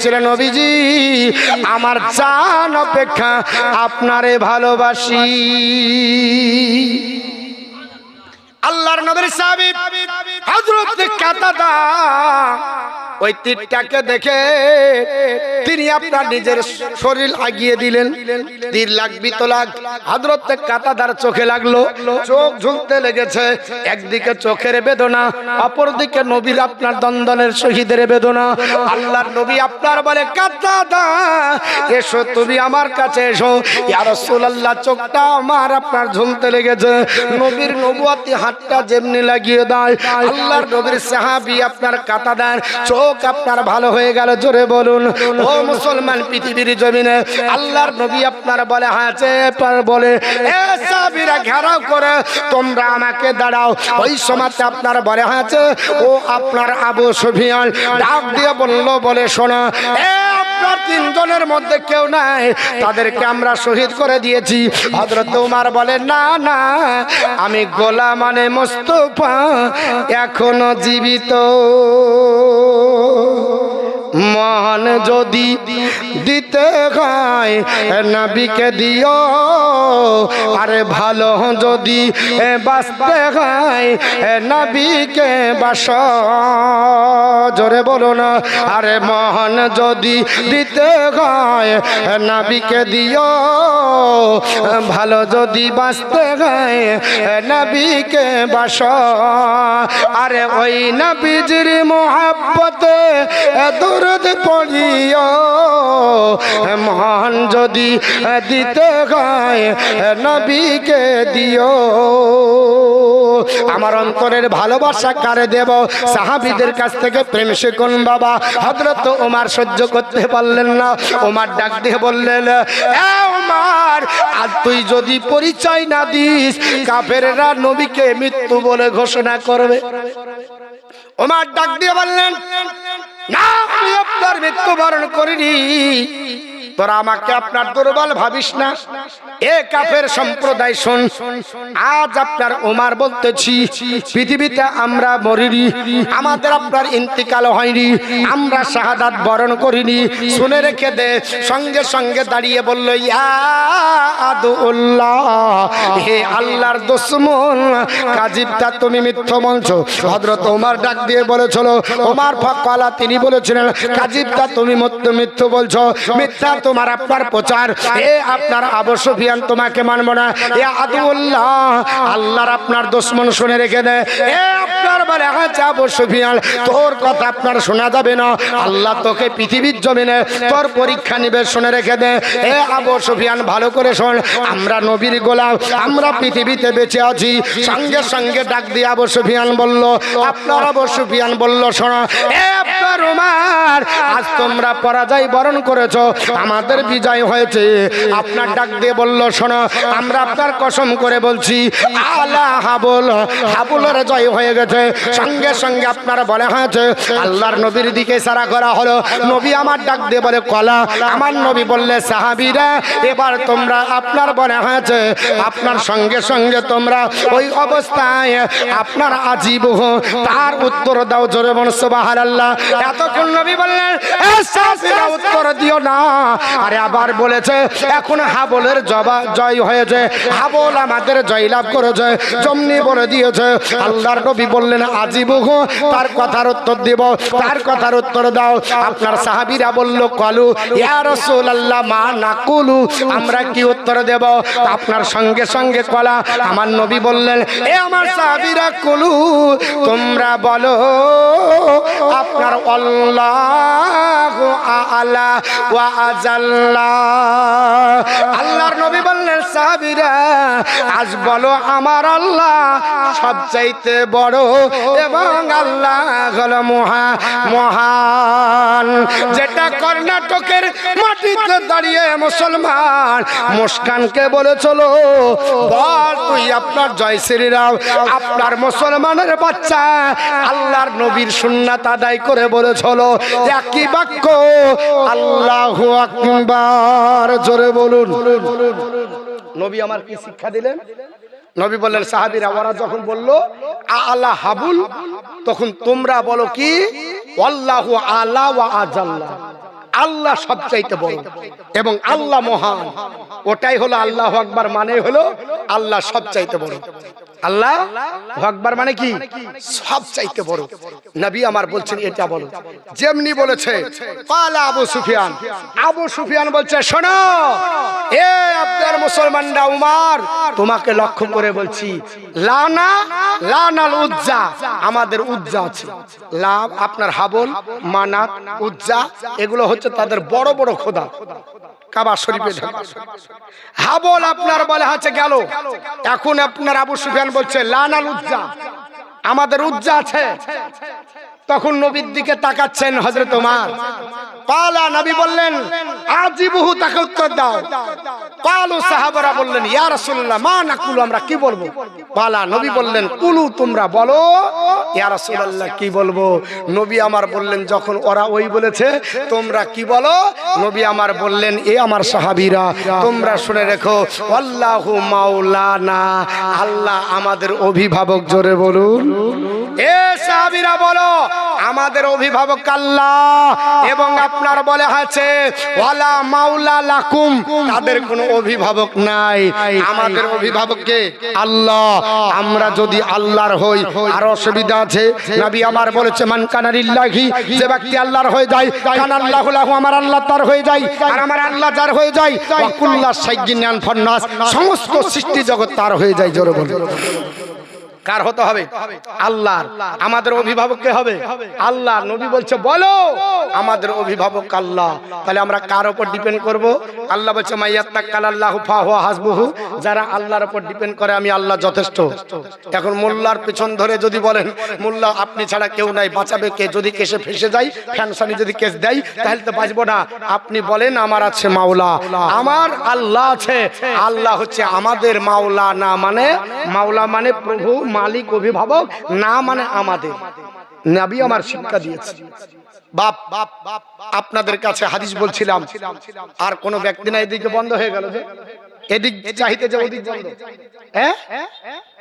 বলেছিলেন অভিজি আমার চান অপেক্ষা আপনারে ভালোবাসি। আল্লাহর নবীর সাহেব হযরত কাতাদা ওই তীরটাকে দেখে তিনি আপনার নিজের শরীর আগিয়ে দিলেন। তীর লাগবি তো লাগ। হযরত কাতাদার চোখে লাগল। চোখ ঝুলতে লেগেছে। একদিকে চোখের বেদনা, অপরদিকে নবীর আপনার দন্দনের শহীদের বেদনা। আল্লাহর নবী আপনার বলে, কাতাদা, এসো তুমি আমার কাছে এসো। ইয়া রাসূলুল্লাহ, চোখটা আমার আপনার ঝুলতে লেগেছে। নবীর নবুয়াতি হাতটা যেমনি লাগিয়ে দেয়। আল্লাহর নবীর সাহাবী আপনার কাতা দেন চোখ আপনার ভালো হয়ে গেল, জোরে বলুন। ও মুসলমান পৃথিবীর জমিনে, আল্লাহর নবী আপনার বলে হাঁচে বলে, এ ঘেরাও করে, তোমরা আমাকে দাঁড়াও। ওই সময়তে আপনার বলে হাঁচে ও আপনার আবু সুফিয়ান। ডাক দিয়ে বলল, বলে, শোনা, এ আপনার তিনজনের মধ্যে কেউ নাই। তাদেরকে আমরা শহীদ করে দিয়েছি। হজরত উমার বলে না না, আমি গোলা মানে মোস্তফা, এখনও জীবিত। মহান যদি দিতে হয়, নবীকে দিও। আরে ভালো যদি বাঁচতে হয়, নবীকে বাস। জোরে বলো না, আরে মহান যদি দিতে হয়। নবীকে দিও, ভালো যদি বাঁচতে হয়, নবীকে বাস। আরে ওই নবীজির মোহাব্বতে দূরদ পড়িও। মহান যদি দিতে হয়, নবীকে দিও। আমার অন্তরের ভালোবাসা কারে দেব? সাহাবিদের কাছ থেকে প্রেম শিখুন বাবা। হজরত ওমার সহ্য করতে পারলেন না। ওমার ডাক দিয়ে বললেন ওমার, আর তুই যদি পরিচয় না দিস, কাফেররা নবীকে মৃত্যু বলে ঘোষণা করবে। ওমার ডাক দিয়ে বললেন, না, আমি আপনার মৃত্যুবরণ করিনি। তোরা আমাকে আপনার দুর্বল ভাবিস না। এ কাফের সম্প্রদায় শোন, আজ আপনার ওমার বলতেছি, পৃথিবীতে আমরা মরিনি, আমাদের আপনার ইন্তিকাল হয়নি, আমরা শাহাদাত বরণ করিনি। শুনে রেখে দে, সঙ্গে সঙ্গে দাঁড়িয়ে বলল হে আল্লাহর দুশ্মন, কাজিবটা তুমি মিথ্য বলছো। হযরত ওমর ডাক দিয়ে বলেছিল ওমর ফকলা তিনি বলেছিলেন, কাজিবটা তুমি মিথ্য বলছো, মিথ্যা তোমার আপনার প্রচার। এ আপনার আবু তোমাকে মানব না। এ আদুল্লাহ, আল্লাহর আপনার দুশ্মন শুনে রেখে দেয় এ আপনার বলে আবু তোর কথা আপনার শোনা যাবে না। আল্লাহ তোকে পৃথিবীর জমিনে তোর পরীক্ষা নিবে শুনে রেখে এ আবু সুফিয়ান, ভালো করে শোন। আমরা নবীর গোলাম, আমরা পৃথিবীতে বেঁচে আছি। সঙ্গে সঙ্গে ডাক দিয়ে আবু সুফিয়ান বলল, আপনার আবু সুফিয়ান বলল, শোনো। এ আপনার আজ তোমরা পরাজয় বরণ করেছ। আমাদের বিজয় হয়েছে। আপনার ডাক দিয়ে বলল, শোনো, আমরা আপনার কসম করে বলছি আলা হাবল, হাবুলের জয় হয়ে গেছে। সঙ্গে সঙ্গে আপনার বলে হয়েছে, আল্লাহর নবীর দিকে সারা করা হলো। নবী আমার ডাক দিয়ে বলে, কলা, আমার নবী বললে, সাহাবিরা, এবার তোমরা আপনার বলে হয়েছে, আপনার সঙ্গে সঙ্গে তোমরা ওই অবস্থায় আপনার আজীব তার উত্তর দাও জোরে বনস বাহার আল্লাহ এতক্ষণ নবী বললেন, "এ সাহাবীরা, উত্তর দিও না। আরে আবার বলেছে, এখন হাবলের জবা জয় হয়েছে, হাবল আমাদের জয় লাভ করেছে, জমনি বলে দিয়েছে। আল্লাহর নবী বললেন, আজীব তার কথার উত্তর দিব, তার কথার উত্তর দাও। আপনার সাহাবীরা বলল, কলু, ইয়া রাসূলুল্লাহ, মা নাকুলু। আমরা কি উত্তর দেব? আপনার সঙ্গে সঙ্গে কলা। আমার নবী বললেন, এ আমার সাহাবীরা, কলু, তোমরা বলো, আপনার আল্লাহু আলা ওয়া আজাল্লা আল্লাহর নবী বললেন সাহাবিরা আজ বলো আমার আল্লাহ সবচাইতে বড় এবং আল্লাহ মহা মহান। যেটা কর্ণাটকের মাটিতে দাঁড়িয়ে মুসলমান। মুস্কানকে বল তুই আপনার জয় শ্রীরাম, আপনার মুসলমানের বাচ্চা, আল্লাহর নবীর সুন্নাত আদায় করে বলেছিল একই বাক্য, আল্লাহ জোরে বলুন। নবী আমার কি শিক্ষা দিলেন? নবী বললেন, সাহাবিরা, ওরা যখন বলল, আলা হাবুল তখন তোমরা বলো কি? আল্লাহ আলা ওয়া আজাল্লাহ আল্লাহ বড় এবং আল্লাহ মহান। ওটাই হলো আল্লাহ আকবার মানে হলো আল্লাহ সবচাইতে বড়। আল্লাহ আকবার মানে কি? সব চাইতে বড়। নবী আমার বলছেন, এটা বলো। যেমনি বলেছে পালা আবু সুফিয়ান। আবু সুফিয়ান বলছে, শোনো, এ আপনার মুসলমানরা উমার, তোমাকে লক্ষ্য করে বলছি, লানা, লানাল উজ্জা, আমাদের উজ্জা আছে। লাভ আপনার হাবল, মানাত, উজ্জা, এগুলো হচ্ছে তাদের বড় বড় খোদা। কাবা শরীফে হাবল আপনার বলে হাতে গেল। এখন আপনার আবু সুফিয়ান বলছে লানাল উজ্জা আমাদের উজ্জা আছে। তখন নবীর দিকে তাকাচ্ছেন হজরত ওমর। পালা নবী বললেন, আজিবহু, তাকে উত্তর দাও। পালু সাহাবারা বললেন, ইয়া রাসূলুল্লাহ, মা নাকুলু, আমরা কি বলব? পালা নবী বললেন, কুলু, তোমরা বলো। ইয়া রাসূলুল্লাহ, কি বলব? নবী আমার বললেন, যখন ওরা ওই বলেছে, তোমরা কি বলো? নবী আমার বললেন, এ আমার সাহাবীরা, তোমরা শুনে রেখো, আল্লাহু মাওলানা, আল্লাহ আমাদের অভিভাবক, জোরে বলুন। এ সাহাবীরা, বলো। আমাদের অভিভাবক আল্লাহ। এবং আপনার বলে আছে, ওয়ালা মাওলা লাকুম। তাদের কোনো অভিভাবক নাই। আমাদের অভিভাবককে আল্লাহ। আমরা যদি আল্লাহর হই, আর অসুবিধা আছে? নবী আমার বলেছে, মান কানারিল্লাহি যে ব্যক্তি আল্লাহর হয়ে যায়, কান আল্লাহু লাহু, আমার আল্লাহ তার হয়ে যায়। আর আমার আল্লাহ যার হয়ে যায় ওয়াকুল্লাহ সাইয়্যিনান ফন্নাস। সমস্ত সৃষ্টি জগৎ তার হয়ে যায়, জোরে বলে কার হতে হবে? আল্লাহর। আমাদের অভিভাবক কে হবে। আল্লাহ নবী বলছে, বলো, আমাদের অভিভাবক আল্লাহ। তাহলে আমরা কার উপর ডিপেন্ড করব? আল্লাহ বলছে মাইয়াত্তাকাল আল্লাহু ফাহুয়া হাসবুহু। যারা আল্লাহর উপর ডিপেন্ড করে, আমি আল্লাহ যথেষ্ট। এখন মোল্লার পেছন ধরে যদি বলেন, মোল্লা, আপনি ছাড়া কেউ নাই, বাঁচাবে কে? যদি কেসে ফেসে যায় ফ্যানসানি যদি কেস দেয়, তাহলে তো বাঁচবো না। আপনি বলেন, আমার আছে মাওলা। আমার আল্লাহ আছে। আল্লাহ হচ্ছে আমাদের মাওলা না মানে মাওলা মানে প্রভু মালিক অভিভাবক, না মানে আমাদের। নাবি আমার শিক্ষা দিয়েছে। বাপ বাপ বাপ আপনাদের কাছে হাদিস বলছিলাম। আর কোন ব্যক্তি না এদিকে বন্ধ হয়ে গেল এদিক চাইতে যে ওদিক হ্যাঁ?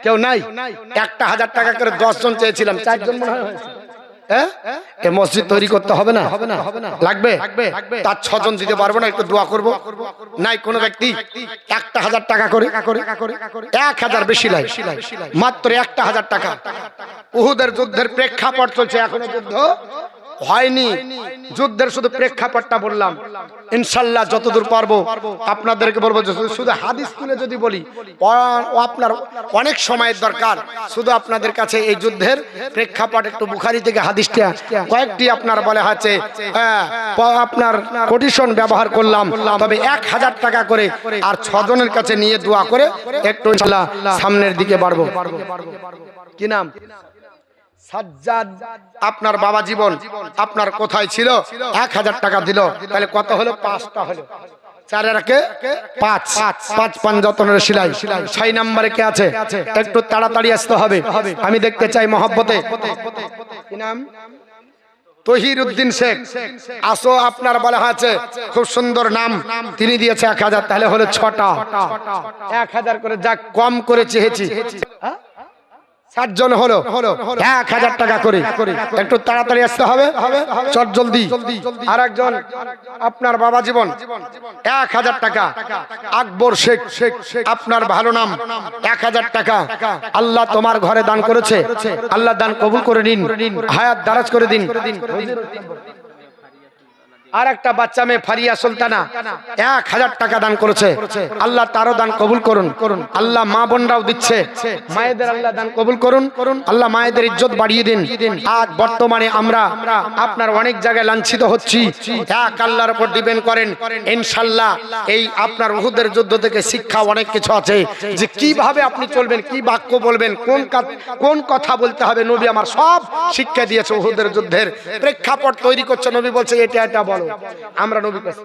কেউ নাই? একটা হাজার টাকা করে দশ জন চেয়েছিলাম, চারজন মনে হয় হয়েছে। হ্যাঁ? মসজিদ তৈরি করতে হবে না? লাগবে? তার ছজন দিতে পারব না, একটু দোয়া করব। নাই কোন ব্যক্তি একটা হাজার টাকা করে, এক হাজার বেশি লাই মাত্র একটা হাজার টাকা। উহুদের যুদ্ধের প্রেক্ষাপট চলছে এখনও যুদ্ধ। হয়নি। যুদ্ধের শুধু প্রেক্ষাপটটা বললাম। ইনশাল্লাহ যতদূর পারব আপনাদেরকে বলব শুধু- হাদিস তুলে যদি বলি আপনার অনেক সময়ের দরকার। শুধু আপনাদের কাছে এই যুদ্ধের প্রেক্ষাপট একটু বুখারি থেকে হাদিসটা কয়েকটি আপনার বলে আছে হ্যাঁ, আপনার কোটিশন ব্যবহার করলাম। তবে এক হাজার টাকা করে আর ছজনের কাছে নিয়ে দোয়া করে একটু ইনশাল্লাহ সামনের দিকে বাড়বো। কি নাম? সাজ্জাদ, আপনার বাবা জীবন আপনার কোথায় ছিল? এক হাজার টাকা দিল। তাহলে কত হলো? পাঁচটা হলো। একটু তাড়াতাড়ি আসতে হবে। আমি দেখতে চাই মহব্বতে। কি নাম? তহির উদ্দিন শেখ। আসো, আপনার বলা আছে খুব সুন্দর নাম। তিনি দিয়েছে এক হাজার, তাহলে হলো ছটা। এক হাজার করে যা কম করে চেয়েছি। হ্যাঁ? সাতজন হলো? এক হাজার টাকা করে। একটু তাড়াতাড়ি আসতে হবে। চট জলদি। আর একজন আপনার বাবা জীবন। এক হাজার টাকা। আকবর শেখ শেখ। আপনার ভালো নাম। এক হাজার টাকা। আল্লাহ তোমার ঘরে দান করেছে। আল্লাহ দান কবুল করে নিন। হায়াত দারাজ করে দিন। আর একটা বাচ্চা মেয়ে ফারিয়া সুলতানা এক হাজার টাকা দান করেছে। আল্লাহ তারও দান কবুল করুন। করুন আল্লাহ মা বোনরাও দিচ্ছে। মায়েদের আল্লাহ দান কবুল করুন। আল্লাহ মায়েদের ইজ্জত বাড়িয়ে দিন। আজ বর্তমানে আমরা আপনার অনেক জায়গায় লাঞ্ছিত হচ্ছি। এক আল্লাহর উপর ডিপেন্ড করেন। ইনশাল্লাহ এই আপনার উহুদের যুদ্ধ থেকে শিক্ষা অনেক কিছু আছে। যে কীভাবে আপনি চলবেন, কি বাক্য বলবেন, কোন কোন কথা বলতে হবে নবী আমার সব শিক্ষা দিয়েছে উহুদের যুদ্ধের। প্রেক্ষাপট তৈরি করছে নবী বলছে, এটা এটা বলো। আমরা নবী কাছে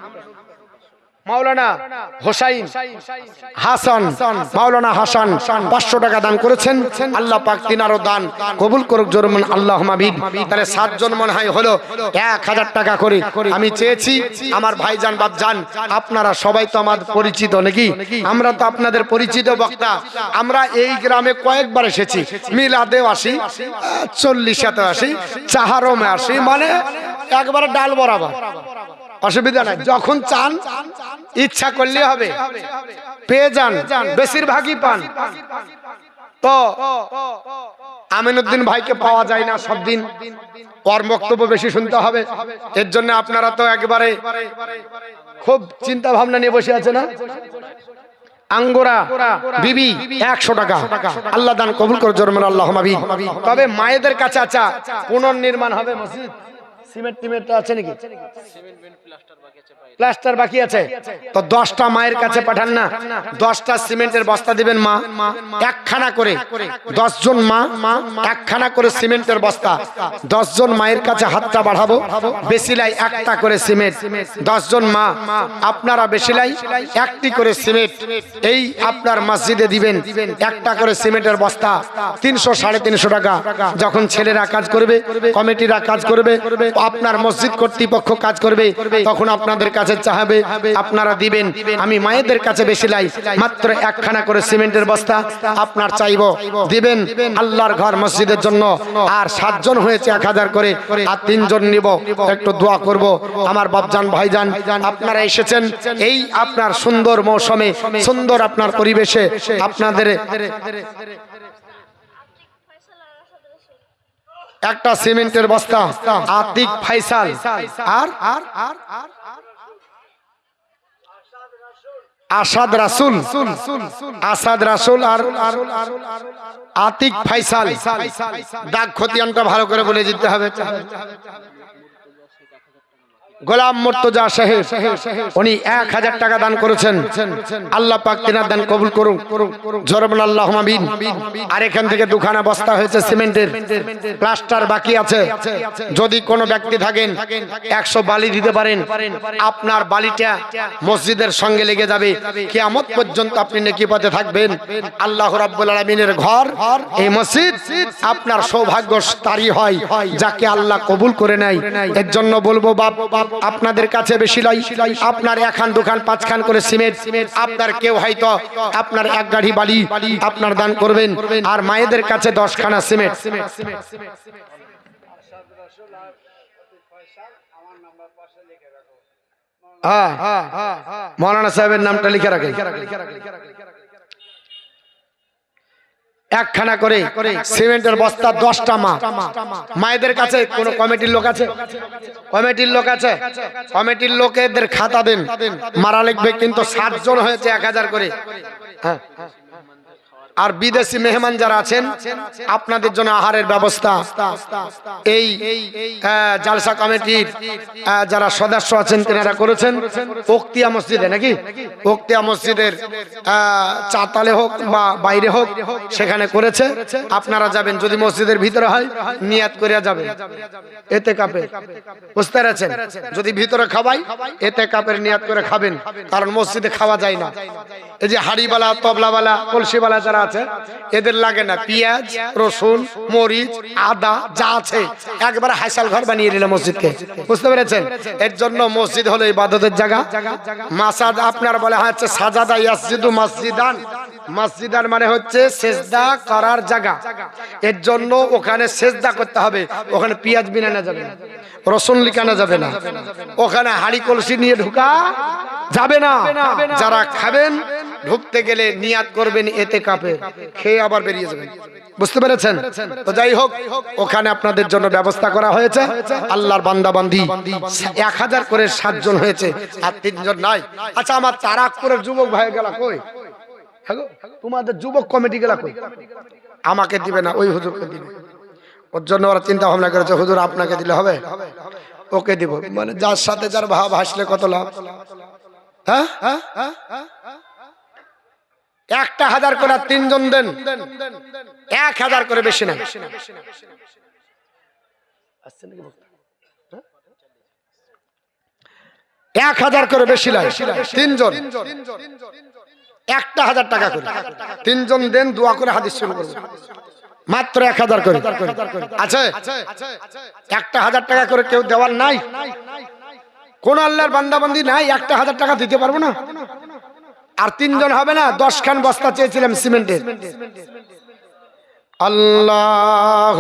হাসান, মাওলানা হাসান পাঁচশো টাকা দান করেছেন। আল্লাহ দান কবুল করুক আল্লাহ মনে হয় হলো এক হাজার টাকা করে। আমি চেয়েছি আমার ভাইজান, বাপজান, আপনারা সবাই তো আমার পরিচিত নাকি? আমরা তো আপনাদের পরিচিত বক্তা। আমরা এই গ্রামে কয়েকবার এসেছি। মিলাদেও আসি চল্লিশাতে আসি, চাহারমে আসি মানে একবারে ডাল বরাবর। অসুবিধা নাই। যখন চান, ইচ্ছা করলে হবে। পেয়ে যান, বেশিরভাগই পান। তো, আমিনুদ্দিন ভাইকে পাওয়া যায় না সব দিন। ওর বক্তব্য বেশি শুনতে হবে। এর জন্য আপনারা তো একবারে খুব চিন্তা ভাবনা নিয়ে বসে আছে না আঙ্গোরা বিবি, একশো টাকা। আল্লাহ দান কবুল করে জরমান আল্লাহ তবে মায়েদের কাছে আচ্ছা পুনর্নির্মাণ হবে মসজিদ। সিমেন্ট টিমেন্ট আছে নাকি? প্লাস্টার বাকি আছে তো দশটা মায়ের কাছে পাঠান না। দশটা সিমেন্টের বস্তা দিবেন মা। একখানা করে। দশজন মা একখানা করে সিমেন্টের বস্তা। দশজন মায়ের কাছে হাতটা বাড়াবো। বেশিলাই একটা করে সিমেন্ট। দশজন মা আপনারা বেশিলাই একটি করে সিমেন্ট। এই আপনার মসজিদে দিবেন। একটা করে সিমেন্টের বস্তা। তিনশো সাড়ে তিনশো টাকা। যখন ছেলেরা কাজ করবে কমিটিরা কাজ করবে। আপনার মসজিদ কর্তৃপক্ষ কাজ করবে, তখন আপনাদের কাছে চাহাবে, আপনারা দিবেন। আমি মায়েদের কাছে বেশি লাই, মাত্র একখানা করে সিমেন্টের বস্তা আপনার চাইব। দিবেন আল্লাহর ঘর মসজিদের জন্য, আর সাতজন হয়েছে এক হাজার করে, আর তিনজন নিব। একটু দোয়া করব। আমার বাপজান, ভাইজান, আপনারা এসেছেন, এই আপনার সুন্দর মৌসুমে, সুন্দর আপনার পরিবেশে, আপনাদের একটা সিমেন্টের বস্তা, আতিক ফাইসাল। আর? আর আর আসাদ রাসুল। আসাদ রাসুল আর আতিক ফাইসাল। দাগ খতিয়ানটা ভালো করে বলে দিতে হবে। গোলাম মুর্তজা সাহেব উনি এক হাজার টাকা দান করেছেন। আল্লাহ পাক তিনার দান কবুল করুন জরবন আল্লাহ আর এখান থেকে দুখানা বস্তা হয়েছে সিমেন্টের। প্লাস্টার বাকি আছে। যদি কোনো ব্যক্তি থাকেন, একশো বালি দিতে পারেন। আপনার বালিটা মসজিদের সঙ্গে লেগে যাবে। কিয়ামত পর্যন্ত আপনি নেকি পথে থাকবেন। আল্লাহ রাব্বুল আলামিনের ঘর, এই মসজিদ আপনার সৌভাগ্য তারই হয়, যাকে আল্লাহ কবুল করে নেয়। এর জন্য বলব বাপ বাপ আপনাদের কাছে বেশি লাই আপনার এখান দোকান পাঁচখান করে সিমেন্ট। আপনার কেউ হয়তো আপনার এক গাড়ি বালি আপনার দান করবেন। আর মায়েদের কাছে দশখানা সিমেন্ট। হ্যাঁ। মৌলানা সাহেবের নামটা লিখে রাখে একখানা করে সিমেন্টের বস্তা দশটা মা। মায়েদের কাছে কোন কমিটির লোক আছে? কমিটির লোক আছে? কমিটির লোকেদের খাতা দেন। মারা লিখবে কিন্তু ষাট জন হয়েছে এক হাজার করে। হ্যাঁ। আর বিদেশি মেহমান যারা আছেন, আপনাদের জন্য আহারের ব্যবস্থা। এই জালসা কমিটির যারা সদস্য আছেন, তেনারা করেছেন। ওক্তিয়া মসজিদে নাকি? ওক্তিয়া মসজিদের চাতালে হোক বা বাইরে হোক, সেখানে করেছে। আপনারা যাবেন যদি মসজিদের ভিতরে হয়, নিয়াত করিয়া যাবেন। এতে কাপে। বুঝতে পেরেছেন? যদি ভিতরে খাওয়াই এতে কাপের নিয়াত করে খাবেন। কারণ মসজিদে খাওয়া যায় না। এই যে হাড়িওয়ালা, তবলাওয়ালা, কলসিওয়ালা যারা আছে, এদের লাগে না পেঁয়াজ, রসুন, মরিচ, আদা, যা আছে। একবারে হাইসাল ঘর বানিয়ে দিল মসজিদকে। বুঝতে পেরেছেন? এর জন্য মসজিদ হলো ইবাদতের জায়গা। মাসাদ আপনার বলে হচ্ছে সাজাদা ইয়াসজিদু মসজিদান। মসজিদান মানে হচ্ছে সেজদা করার জায়গা। এর জন্য ওখানে সেজদা করতে হবে। ওখানে পেঁয়াজ বিনানো যাবে রসুন লিখানো যাবে না। ওখানে হাড়ি কলসি নিয়ে ঢুকা যাবে না। যারা খাবেন, ঢুকতে গেলে নিয়াত করবেন এতে কাপে। খেয়ে আবার বেরিয়ে যাবেন। বুঝতে পেরেছেন? তো যাই হোক, ওখানে আপনাদের জন্য ব্যবস্থা করা হয়েছে। আল্লাহর বান্দা বান্দি এক হাজার করে সাতজন হয়েছে আর তিনজন নাই। আচ্ছা আমার তারাকপুরের যুবক ভাই গেলা কই? হ্যাঁ তোমাদের যুবক কমিটি গেলা কই? আমাকে দিবে না, ওই হুজুরকে দিবে। ওর জন্য ওরা চিন্তা ভাবনা করেছে, হুজুর, আপনাকে দিলে হবে? ওকে দিব। মানে যার সাথে যার ভাব, হাসলে কত লাভ? হ্যাঁ? হ্যাঁ হ্যাঁ একটা হাজার করে তিনজন দেন। এক হাজার করে বেশি না। এক হাজার করে বেশি লাগে তিনজন। একটা হাজার টাকা করে। তিনজন দেন, দোয়া করে হাদিস শুরু করব মাত্র এক হাজার করে। আছে? একটা হাজার টাকা করে কেউ দেওয়ার নাই। কোন আল্লাহর বান্দাবান্দি নাই, একটা হাজার টাকা দিতে পারব না। আর তিনজন হবে না দশ খান বস্তা চেয়েছিলাম সিমেন্টের। আল্লাহ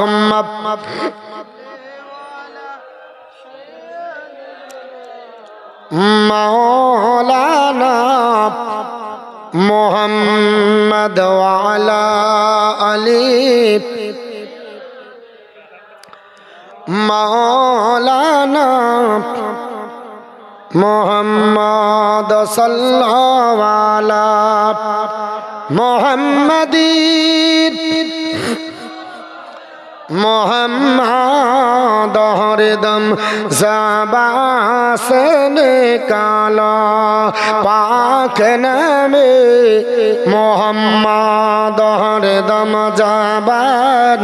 মাওলানা। মোহাম্মদ আলিফ মৌলানা মোহাম্মদ সাল্লাহ মোহাম্মদী মোহাম্মদ হরদম জবাসন কাল পাক নামে মোহাম্মদ হরদম জবান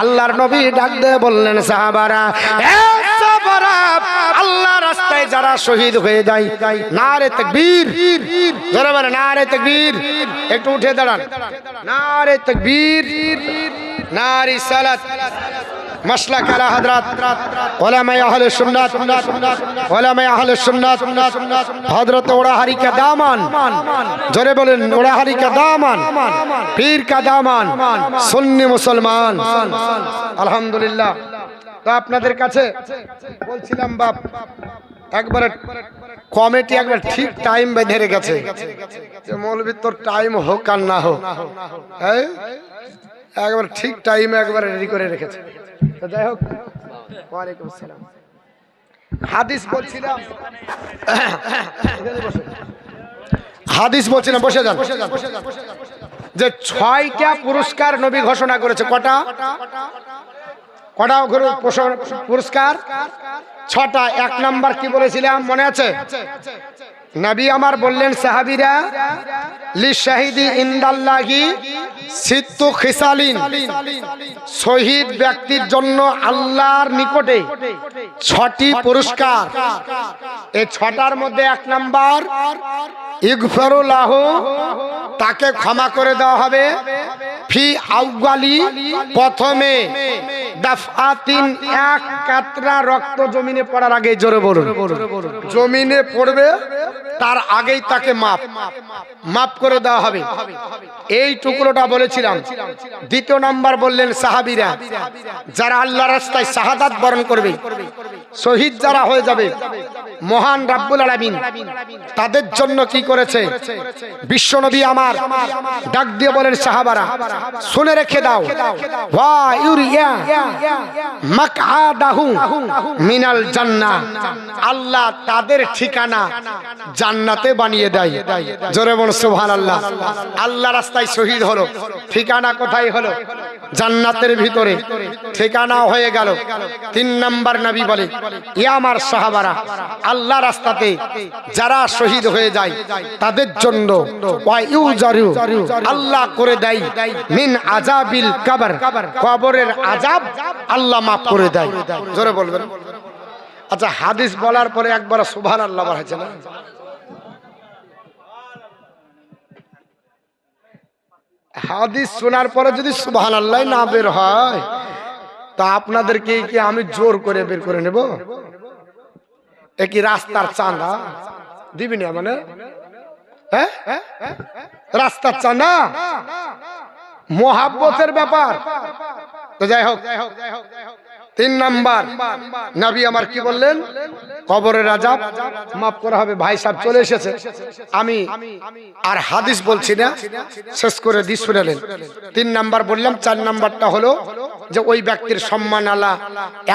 আল্লাহর নবী ডাক দিয়ে বললেন, সাহাবারা সাহাবারা যারা শহীদ হয়ে যায়, নারে তকবীর। ধরে বলে না রে তকবীর। একটু উঠে দাঁড়ান। না নারে তকবীর। নারী সালাত। মশলা কালা হজরত ওলামায় আহলে সুন্নাত। ওলামায় আহলে সুন্নাত। হযরত ওড়াহারি কা দামান। জোরে বলেন, ওড়াহারি কা দামান। পীর কা দামান। সুন্নি মুসলমান। আলহামদুলিল্লাহ। তো আপনাদের কাছে বলছিলাম, বাপ একবারে কমিটি একবার ঠিক টাইম বেঁধে রেখেছে। যে মৌলবী তোর টাইম হোক আর না হোক। একবার ঠিক টাইমে একবার রেডি করে রেখেছে। তো যাই হোক। ওয়ালাইকুম আসসালাম। হাদিস বলছিলাম। হাদিস বলছিলাম, বসে যান। যে ছয়টা পুরস্কার নবী ঘোষণা করেছে, কটা? কটা পোষ- পুরস্কার? ছটা, এক নাম্বার কি বলেছিলাম? মনে আছে? নবী আমার বললেন, সাহাবিরা, লি শাহিদি ইন্দাল্লাহি সিত্তু খিসালিন। শহীদ ব্যক্তির জন্য আল্লাহর নিকটে ছটি পুরস্কার। এই ছটার মধ্যে এক নাম্বার ইগফরুল্লাহ তাকে ক্ষমা করে দেওয়া হবে। ফি আউগালি প্রথমে এক কাতরা রক্ত জমিনে পড়ার আগে জোরে বলুন। জমিনে পড়বে তার আগেই তাকে মাপ। মাপ করে দেওয়া হবে। এই টুকরোটা বলেছিলাম। দ্বিতীয় নাম্বার বললেন সাহাবিরা, যারা আল্লাহ রাস্তায় শাহাদাত বরণ করবে, শহীদ যারা হয়ে যাবে, মহান রাব্বুল আলামিন, তাদের জন্য কি করেছে? বিশ্বনবী আমার, ডাক দিয়ে বলেন সাহাবারা, শুনে রেখে দাও। ওয়া ইউরিয়া মিনাল জান্নাহ। আল্লাহ তাদের ঠিকানা জান্নাতে বানিয়ে দেয়। জোরে বল সুবহানাল্লাহ। আল্লাহ আল্লাহ রাস্তায় শহীদ হলো। ঠিকানা কোথায় হলো? জান্নাতের ভিতরে। ঠিকানা হয়ে গেল। তিন নাম্বার নবী বলে ই আমার সাহাবারা, আল্লাহ রাস্তাতে যারা শহীদ হয়ে যায়, তাদের জন্য আল্লাহ করে দেয়, মিন আজাবিল কবর, কবরের আজাব আল্লাহ মাফ করে দেয়। জোরে বলবেন। আচ্ছা হাদিস বলার পরে একবার সুবহান আল্লাহ হয়েছে না? হাদিস শোনার পরে যদি সুবহান আল্লাহ না বের হয়, তা আপনাদেরকে কি আমি জোর করে বের করে নেব? কি রাস্তার চাঁদা? দিবি না মানে? হ্যাঁ? রাস্তার চাঁদা? মহাব্বতের ব্যাপার। তো যাই হোক যাই হোক যাই হোক যাই হোক। তিন নাম্বার। নবী আমার কি বললেন? কবরের রাজা মাফ করা হবে। ভাই সাহেব চলে এসেছে। আমি আর হাদিস বলছি না। শেষ করে দিস শুনালেন তিন নাম্বার বললাম, চার নাম্বারটা হলো যে ওই ব্যক্তির সম্মান আলা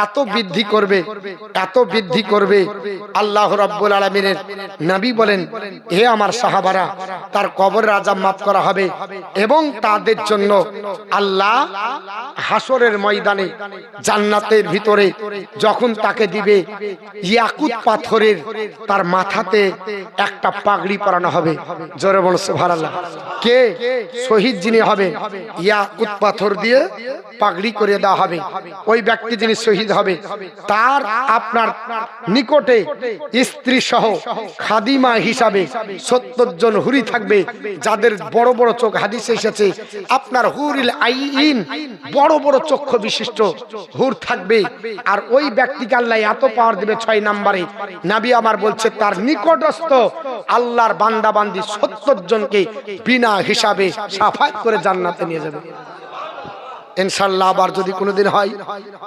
এত বৃদ্ধি করবে, এত বৃদ্ধি করবে। আল্লাহ রাব্বুল আলমিনের নবী বলেন, হে আমার সাহাবারা, তার কবরের আজাব মাফ করা হবে এবং তাদের জন্য আল্লাহ হাসরের ময়দানে জান্নাতের ভিতরে যখন তাকে দিবে, ইয়াকুত পাথরের তার মাথাতে একটা পাগড়ি পরানো হবে। জোরে বল, সুবহানাল্লাহ। কে? শহীদ যিনি হবে ইয়াকুত পাথর দিয়ে পাগড়ি করে দেওয়া হবে। ওই ব্যক্তি যিনি শহীদ হবে তার আপনার নিকটে স্ত্রী সহ খাদিমা হিসাবে সত্তর জন হুরি থাকবে, যাদের বড় বড় চোখ হাদিসে এসেছে। আপনার হুরিল আইন বড় বড় চক্ষু বিশিষ্ট হুর থাকবে। আর ওই ব্যক্তিকে আল্লাহ এত পাওয়ার দেবে ছয় নাম্বারে। নাবি আমার বলছে, তার নিকটস্থ আল্লাহর বান্দাবান্দি সত্তর জনকে বিনা হিসাবে সাফাই করে জান্নাতে নিয়ে যাবে। ইনশাল্লাহ আবার যদি কোনোদিন হয়,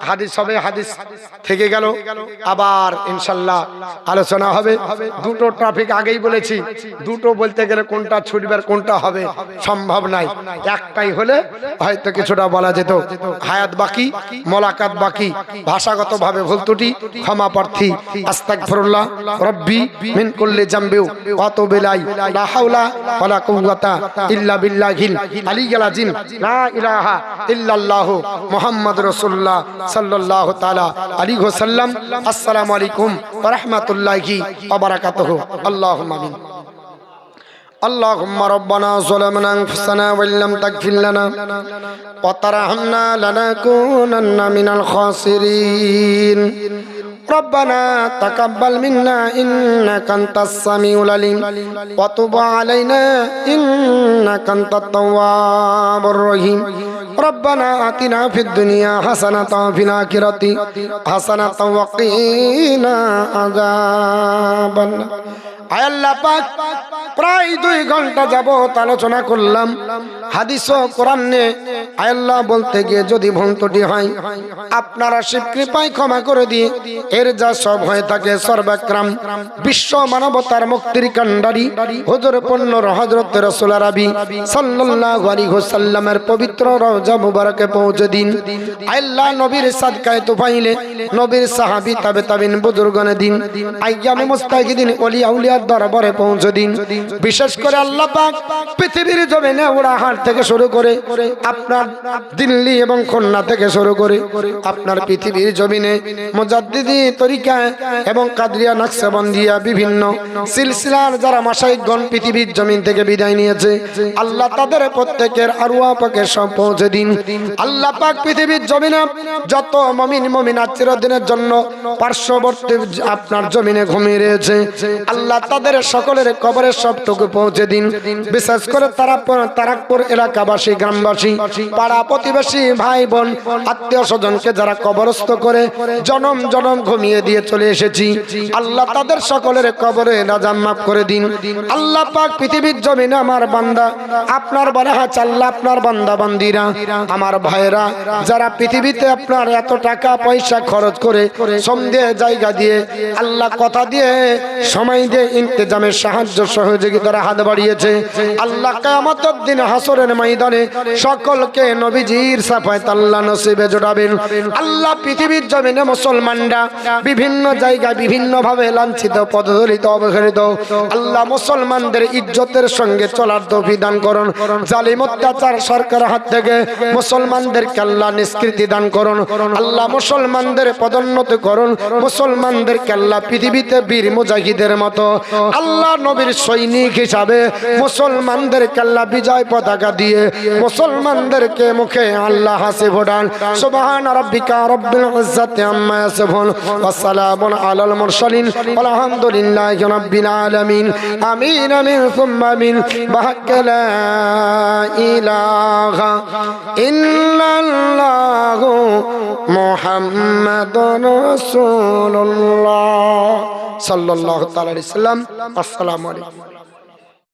হাদিস হবে, হাদিস থেকে গেল। আবার ইনশাল্লাহ আলোচনা হবে। দুটো ট্রাফিক আগেই বলেছি। দুটো বলতে গেলে কোনটা ছুটবার কোনটা হবে সম্ভব নাই। একটাই হলে হয়তো কিছুটা বলা যেত। হায়াত বাকি, মোলাকাত বাকি। ভাষাগত ভাবে ভুল ত্রুটি, ক্ষমা প্রার্থী। আস্তাগফিরুল্লাহ রব্বি মিন কুল্লি জামবিউ কত বেলাই লা হাওলা ওয়ালা কুওয়াতা ইল্লা বিল্লাহিল আলিয়্যিল আযীম। লা ইলাহা ইল্লাল্লাহু মুহাম্মাদুর রাসূলুল্লাহ সাল্লাল্লাহু তাআলা আলাইহি ওয়াসাল্লাম আসসালামু আলাইকুম ওয়া রাহমাতুল্লাহি ওয়া বারাকাতুহু আল্লাহুম্মা আমিন اللهم ربنا ظلمنا انفسنا وان لم تغفر لنا وترحمنا لنكونن من الخاسرين ربنا تقبل منا انك انت السميع العليم وتب علينا انك انت التواب الرحيم ربنا اتنا في الدنيا حسنه وفي الاخره حسنه وقنا عذاب النار আয় পাক, প্রায় দুই ঘণ্টা যাবত আলোচনা করলাম। হাদিস ও বলতে গিয়ে যদি ভন্তটি হয়, আপনারা শিব কৃপায় ক্ষমা করে দিয়ে এর যা সব হয়ে থাকে সর্বাক্রাম বিশ্ব মানবতার মুক্তির কান্ডারি হুজুর পণ্য হজরত রসুল আরবি সাল্লাল্লাহু পবিত্র রওজা মুবারকে পৌঁছে দিন। আল্লাহ নবীর সাদকায়ে তুফাইলে নবীর সাহাবী তাবে তাবিন বুজুর্গনে দিন। আইয়ামে মুস্তাহিদিন ওলি আউলিয়ার দরবারে পৌঁছে দিন। বিশেষ করে আল্লাহ পাক পৃথিবীর জমিনে উড়াহাট থেকে শুরু করে আপনার দিল্লি এবং খুলনা থেকে শুরু করে আপনার পৃথিবীর জমিনে মুজাদ্দিদি তরিকায় এবং কাদরিয়া, নকশবন্দিয়া বিভিন্ন সিলসিলার যারা মাসাইগণ পৃথিবীর জমিন থেকে বিদায় নিয়েছে, আল্লাহ তাদের প্রত্যেকের আরুয়া পাকে সব পৌঁছে দিন। আল্লাহ পাক পৃথিবীর জমিনে যত মমিন মমিন চিরদিনের জন্য পার্শ্ববর্তী আপনার জমিনে ঘুমিয়ে রয়েছে। আল্লাহ তাদের সকলের কবরের সবটুকু পৌঁছে দিন। বিশেষ করে তারা তারাকপুর এলাকাবাসী, গ্রামবাসী, পাড়া প্রতিবেশী, ভাই বোন, আত্মীয় স্বজনকে যারা কবরস্থ করে জনম জনম ঘুমিয়ে দিয়ে চলে এসেছি। আল্লাহ তাদের সকলের কবরে রাজাম মাফ করে দিন। আল্লাহ পাক পৃথিবীর জমিনে আমার বান্দা, আপনার বানাহা চাল্লা, আপনার বান্দা বান্দিরা, আমার ভাইরা যারা পৃথিবীতে আপনার এত টাকা পয়সা খরচ করে সন্দেহ জায়গা দিয়ে আল্লাহ কথা দিয়ে, সময় দিয়ে ইন্তজামের সাহায্য সহযোগিতার হাত বাড়িয়েছে। আল্লাহ কায়ামতের দিন হাসরের ময়দানে সকলকে নবীজির সাফায় তাল্লা নসিবে জোড়াবেন আল্লাহ পৃথিবীর জমিনে মুসলমানরা বিভিন্ন জায়গায় বিভিন্ন ভাবে লাঞ্ছিত, পদদলিত, অবহেলিত। আল্লাহ মুসলমানদের ইজ্জতের সঙ্গে চলার তৌফি দান করুন। জালিম অত্যাচার সরকার হাত থেকে মুসলমানদেরকে আল্লাহ নিষ্কৃতি দান করুন। আল্লাহ মুসলমানদের পদোন্নতি করুন। মুসলমানদেরকে আল্লাহ পৃথিবীতে বীর মুজাহিদের মতো আল্লাহ নবীর সৈনিক হিসাবে মুসলমানদেরকে আল্লাহ বিজয় পতাকা দিয়ে মুসলমানদেরকে মুখে আল্লাহ হাসি ফোটান। সুবহান রাব্বিকা রব্বিল ইজ্জাতি আম্মা ইয়াসিফুন ওয়া সালামুন আলাল মুরসালিন। আলহামদুলিল্লাহি রাব্বিল আলামিন। আমিন আমিন, সুম্মা আমিন। বাহাক্কা লা ইলাহা ইল্লাল্লাহু মুহাম্মাদুর রাসূলুল্লাহ। সাল্লাল্লাহু তাআলা আলাইহি সাল্লাম। আসসালামু আলাইকুম।